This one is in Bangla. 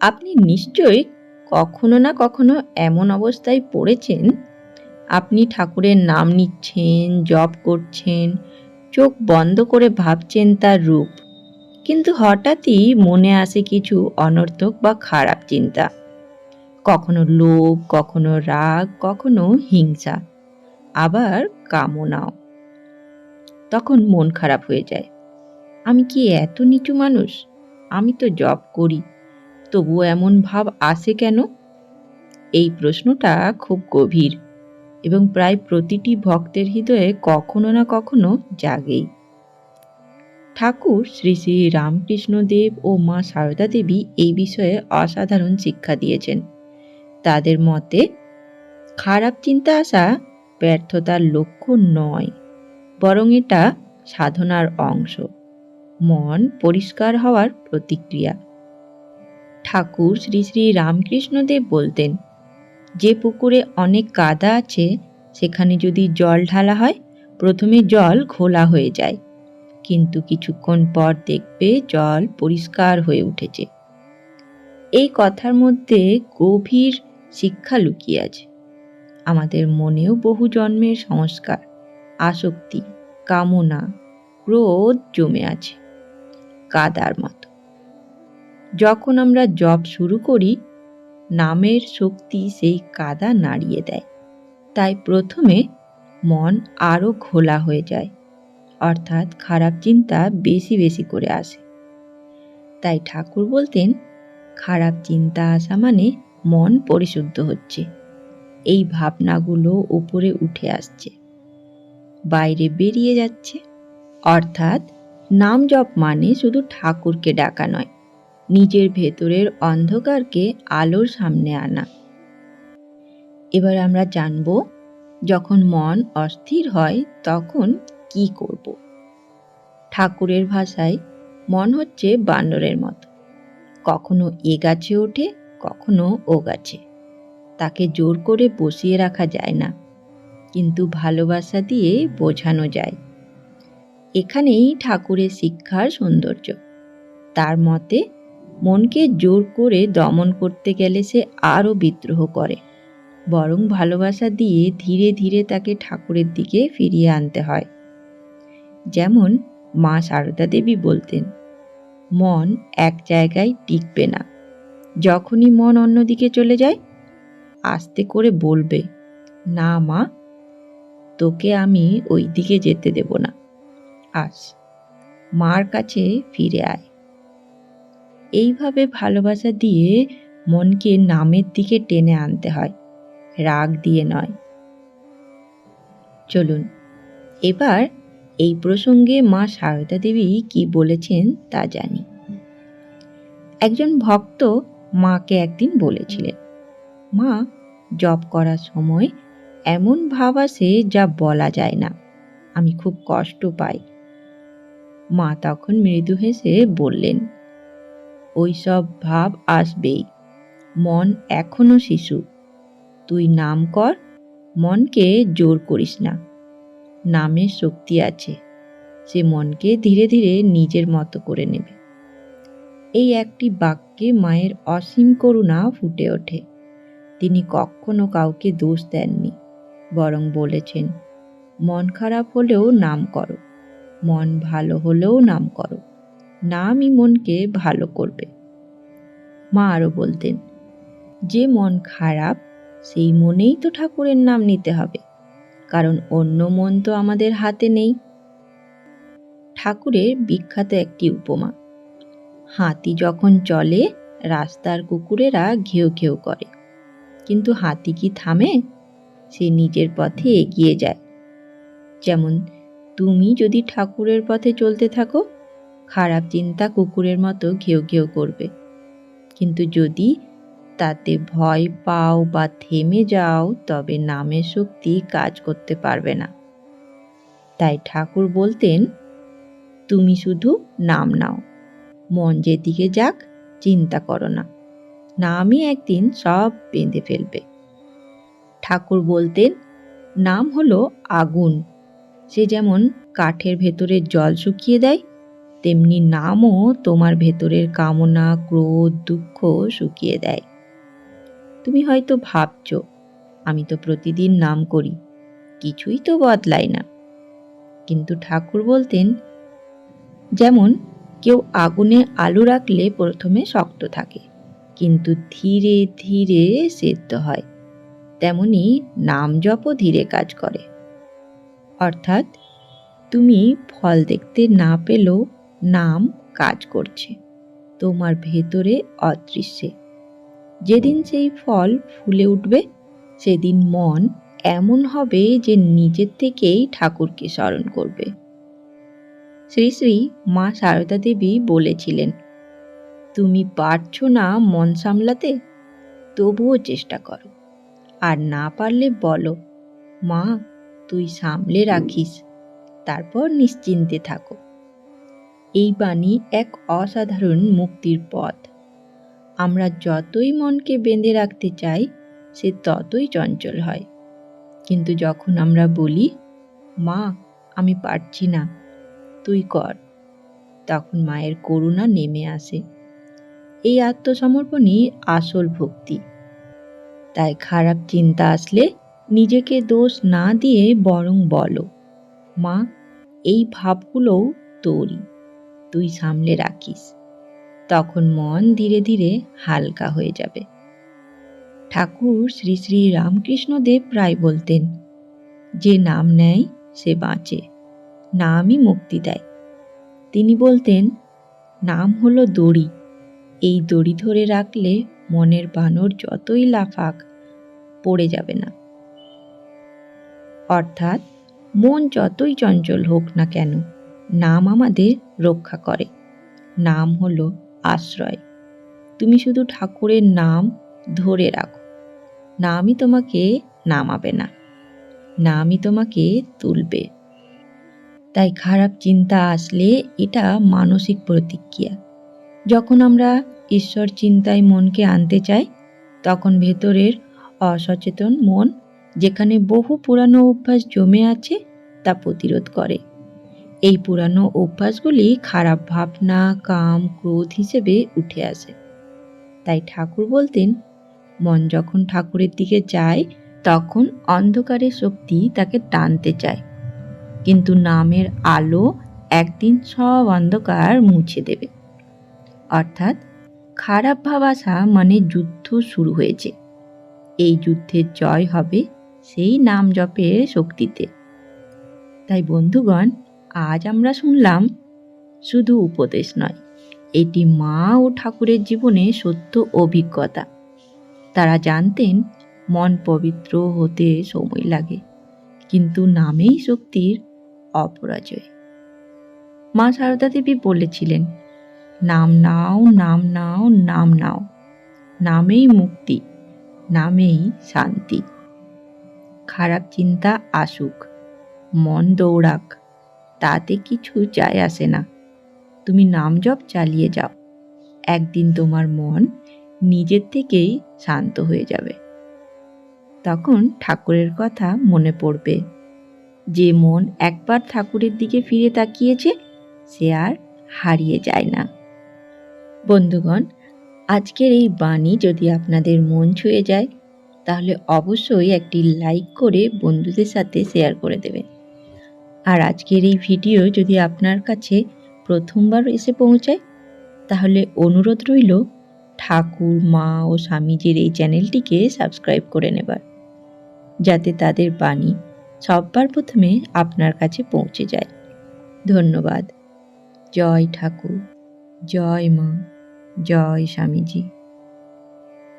আপনি নিশ্চয়ই কখনো না কখনো এমন অবস্থায় পড়েছেন? আপনি ঠাকুরের নাম নিচ্ছেন, জপ করছেন, চোখ বন্ধ করে ভাবছেন তার রূপ। কিন্তু হঠাৎই মনে আসে কিছু অনর্থক বা খারাপ চিন্তা। কখনো লোভ, কখনো রাগ, কখনো হিংসা, আবার কামনাও। তখন মন খারাপ হয়ে যায়। আমি কি এত নিচু মানুষ? আমি তো জব করি। তবুও এমন ভাব আসে কেন? এই প্রশ্নটা খুব গভীর এবং প্রায় প্রতিটি ভক্তের হৃদয়ে কখনো না কখনো জাগেই। ঠাকুর শ্রী শ্রী রামকৃষ্ণদেব ও মা সারদা দেবী এই বিষয়ে অসাধারণ শিক্ষা দিয়েছেন। তাদের মতে, খারাপ চিন্তা আসা ব্যর্থতার লক্ষ্য নয়, বরং এটা সাধনার অংশ। মন পরিষ্কার হওয়ার প্রতিক্রিয়া। ঠাকুর শ্রী শ্রী রামকৃষ্ণদেব বলতেন, যে পুকুরে অনেক কাদা আছে, সেখানে যদি জল ঢালা হয়, প্রথমে জল ঘোলা হয়ে যায়। কিন্তু কিছুক্ষণ পর দেখবে জল পরিষ্কার হয়ে উঠেছে। এই কথার মধ্যে গভীর শিক্ষা লুকিয়ে আছে। আমাদের মনেও বহু জন্মের সংস্কার, আসক্তি, কামনা, ক্রোধ জমে আছে। কাদার মতো। যখন আমরা জপ শুরু করি, নামের শক্তি সেই কাদা নাড়িয়ে দেয়। তাই প্রথমে মন আরও ঘোলা হয়ে যায়, অর্থাৎ খারাপ চিন্তা বেশি বেশি করে আসে। তাই ঠাকুর বলতেন, খারাপ চিন্তা আসা মানে মন পরিশুদ্ধ হচ্ছে। এই ভাবনাগুলো উপরে উঠে আসছে, বাইরে বেরিয়ে যাচ্ছে। অর্থাৎ নাম জপ মানে শুধু ঠাকুরকে ডাকা নয় নিজের ভেতরের অন্ধকারকে আলোর সামনে আনা। এবার আমরা জানব, যখন মন অস্থির হয়, তখন কি করব? ঠাকুরের ভাষায়, মন হচ্ছে বানরের মতো। কখনো এ গাছে ওঠে, কখনো ও গাছে। তাকে জোর করে বসিয়ে রাখা যায় না, কিন্তু ভালোবাসা দিয়ে বোঝানো যায়। এখানেই ঠাকুরের শিক্ষার সৌন্দর্য। তার মতে মনকে জোর করে দমন করতে গেলে সে আরও বিদ্রোহ করে। বরং ভালোবাসা দিয়ে ধীরে ধীরে তাকে ঠাকুরের দিকে ফিরিয়ে আনতে হয়। যেমন মা সারদা দেবী বলতেন, মন এক জায়গায় টিকবে না। যখনই মন অন্যদিকে চলে যায়, আস্তে করে বলবে, না মা, তোকে আমি ওই দিকে যেতে দেব না। আস মার কাছে ফিরে আয় এইভাবে ভালোবাসা দিয়ে মনকে নামের দিকে টেনে আনতে হয়, রাগ দিয়ে নয়। চলুন, এবার এই প্রসঙ্গে মা সারদা দেবী কি বলেছেন তা জানি। একজন ভক্ত মাকে একদিন বলেছিলেন, মা, জপ করার সময় এমন ভাব আসে যা বলা যায় না, আমি খুব কষ্ট পাই। মা তখন মৃদু হেসে বললেন ওই সব ভাব আসবেই। মন এখনও শিশু। তুই নাম কর, মনকে জোর করিস না। নামের শক্তি আছে। সে মনকে ধীরে ধীরে নিজের মতো করে নেবে। এই একটি বাক্যে মায়ের অসীম করুণা ফুটে ওঠে। তিনি কখনো কাউকে দোষ দেননি, বরং বলেছেন, মন খারাপ হলেও নাম করো। মন ভালো হলেও নাম করো। নামই মনকে ভালো করবে। মা আরও বলতেন, যে মন খারাপ, সেই মনেই তো ঠাকুরের নাম নিতে হবে, কারণ অন্য মন তো আমাদের হাতে নেই। ঠাকুরের বিখ্যাত একটি উপমা, হাতি যখন চলে, রাস্তার কুকুরেরা ঘেউ ঘেউ করে। কিন্তু হাতি কি থামে? সে নিজের পথে এগিয়ে যায়। যেমন, তুমি যদি ঠাকুরের পথে চলতে থাকো খারাপ চিন্তা কুকুরের মতো ঘেউ ঘেউ করবে। কিন্তু যদি তাতে ভয় পাও বা থেমে যাও, তবে নামের শক্তি কাজ করতে পারবে না। তাই ঠাকুর বলতেন, তুমি শুধু নাম নাও। মন যেদিকে যাক, চিন্তা করো না। নামই একদিন সব বেঁধে ফেলবে। ঠাকুর বলতেন, নাম হলো আগুন। সে যেমন কাঠের ভেতরে জল শুকিয়ে দেয় তেমনি নামও তোমার ভেতরের কামনা, ক্রোধ, দুঃখ শুকিয়ে দেয়। তুমি হয়তো ভাবছ, আমি তো প্রতিদিন নাম করি, কিছুই তো বদলায় না। কিন্তু ঠাকুর বলতেন, যেমন কেউ আগুনে আলু রাখলে প্রথমে শক্ত থাকে, কিন্তু ধীরে ধীরে সেদ্ধ হয়, তেমনি নাম জপও ধীরে কাজ করে। অর্থাৎ তুমি ফল দেখতে না পেলেও নাম কাজ করছে। তোমার ভেতরে অদৃশ্যে। যেদিন সেই ফল ফুলে উঠবে, সেদিন মন এমন হবে যে নিজের থেকেই ঠাকুরকে স্মরণ করবে। শ্রী শ্রী মা সারদা দেবী বলেছিলেন, তুমি পারছ না মন সামলাতে, তবুও চেষ্টা করো। আর না পারলে বলো, মা, তুই সামলে রাখিস, তারপর নিশ্চিন্তে থাকো এই বাণী এক অসাধারণ মুক্তির পথ। আমরা যতই মনকে বেঁধে রাখতে চাই, সে ততই চঞ্চল হয়। কিন্তু যখন আমরা বলি, মা, আমি পারছি না, তুই কর, তখন মায়ের করুণা নেমে আসে। এই আত্মসমর্পণই আসল ভক্তি। তাই খারাপ চিন্তা আসলে নিজেকে দোষ না দিয়ে বরং বলো, মা, এই ভাবগুলোও তোরই। তুই সামলে রাখিস। তখন মন ধীরে ধীরে হালকা হয়ে যাবে। ঠাকুর শ্রী শ্রী রামকৃষ্ণদেব প্রায় বলতেন, যে নাম নেয়, সে বাঁচে। নামই মুক্তি দেয়। তিনি বলতেন, নাম হলো দড়ি। এই দড়ি ধরে রাখলে মনের বানর যতই লাফাক, পড়ে যাবে না। অর্থাৎ মন যতই চঞ্চল হোক না কেন নাম আমাদের রক্ষা করে। নাম হলো আশ্রয়। তুমি শুধু ঠাকুরের নাম ধরে রাখো। নামই তোমাকে নামাবে না। নামই তোমাকে তুলবে। তাই খারাপ চিন্তা আসলে এটা মানসিক প্রতিক্রিয়া। যখন আমরা ঈশ্বর চিন্তায় মনকে আনতে চাই, তখন ভেতরের অসচেতন মন, যেখানে বহু পুরানো অভ্যাস জমে আছে, তা প্রতিরোধ করে। এই পুরানো অভ্যাসগুলি খারাপ ভাবনা, কাম, ক্রোধ হিসেবে উঠে আসে। তাই ঠাকুর বলতেন, মন যখন ঠাকুরের দিকে যায়, তখন অন্ধকারের শক্তি তাকে টানতে চায়। কিন্তু নামের আলো একদিন সব অন্ধকার মুছে দেবে। অর্থাৎ খারাপ ভাব আসা মানে যুদ্ধ শুরু হয়েছে। এই যুদ্ধের জয় হবে সেই নাম জপের শক্তিতে। তাই বন্ধুগণ আজ আমরা শুনলাম, শুধু উপদেশ নয়, এটি মা ও ঠাকুরের জীবনে সত্য অভিজ্ঞতা। তারা জানতেন, মন পবিত্র হতে সময় লাগে, কিন্তু নামেই শক্তির অপরাজয়। মা সারদা দেবী বলেছিলেন, নাম নাও নাম নাও নাম নাও, নামেই মুক্তি, নামেই শান্তি। খারাপ চিন্তা আসুক, মন দৌড়াক। তাতে কিছু যায় আসে না। তুমি নাম জপ চালিয়ে যাও। একদিন তোমার মন নিজের থেকেই শান্ত হয়ে যাবে। তখন ঠাকুরের কথা মনে পড়বে। যে মন একবার ঠাকুরের দিকে ফিরে তাকিয়েছে, সে আর হারিয়ে যায় না। বন্ধুগণ, আজকের এই বাণী যদি আপনাদের মন ছুঁয়ে যায়, তাহলে অবশ্যই একটি লাইক করে বন্ধুদের সাথে শেয়ার করে দেবেন। আর আজকের এই ভিডিও যদি আপনার কাছে প্রথমবার এসে পৌঁছায়, তাহলে অনুরোধ রইল ঠাকুর, মা ও স্বামীজির এই চ্যানেলটিকে সাবস্ক্রাইব করে নেবার, যাতে তাদের বাণী সববার প্রথমে আপনার কাছে পৌঁছে যায়। ধন্যবাদ। জয় ঠাকুর, জয় মা, জয় স্বামীজি।